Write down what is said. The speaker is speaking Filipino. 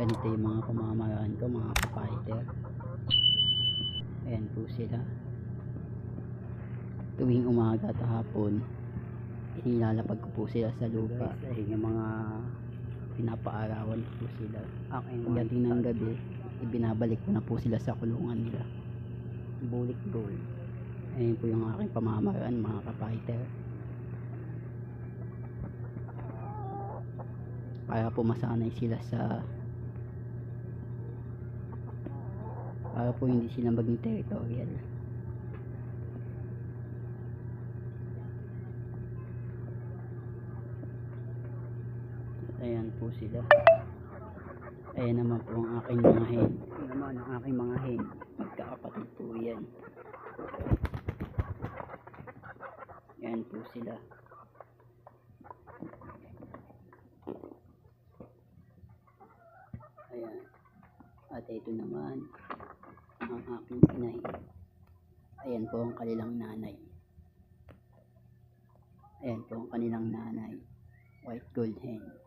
ganito yung mga pamamaraan ko mga kapider ayan po sila. Tuwing umaga at hapon inilalapag ko po sila sa lupa. Ayun yung mga pinapaarawan po sila. Pagdating ng gabi ibinabalik ko na po sila sa kulungan nila. Bulik goal ayun po yung aking pamamaraan mga kapider para po masanay sila sa para po hindi sila maging territorial. Ayan po sila. Ayan naman po ang aking mga hen. Naman ang aking mga hen. Magkakapatid po yan. Ayan po sila. Ayan. At ito naman ang aking inay. Ayan po ang kanilang nanay. Ayan po ang kanilang nanay. White gold hen.